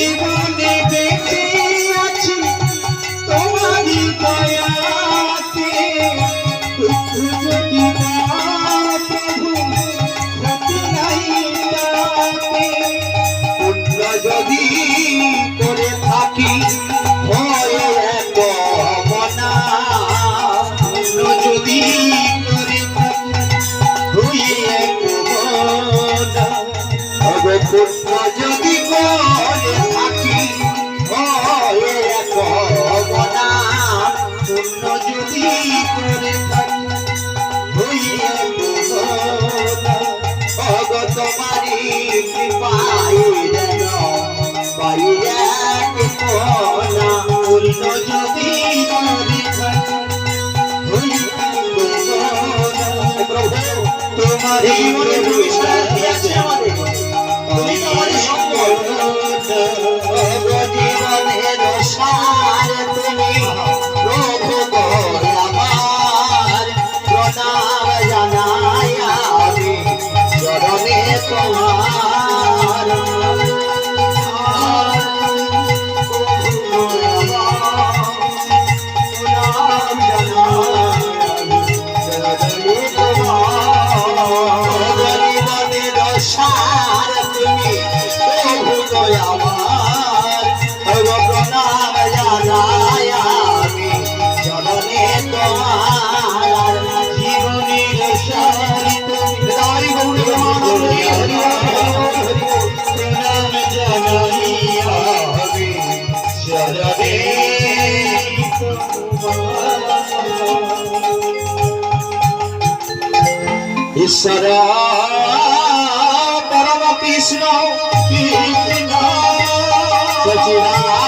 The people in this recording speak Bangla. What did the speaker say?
জীবনে বেঁচে আছি, তোমারই দয়াতে। দুঃখ যদি না প্রভু ক্ষতি নাই তাতে পুত্র যদি করে থাকি ভয় অপমনা পুত্র যদি করে থাকি হইয়ে পুত্র যদি কর এই জীবনে তুমি আমাদের। তুমি আমাদের সম্পদ ঈশ্বর পরম কৃষ্ণ কৃষ্ণ সচিনা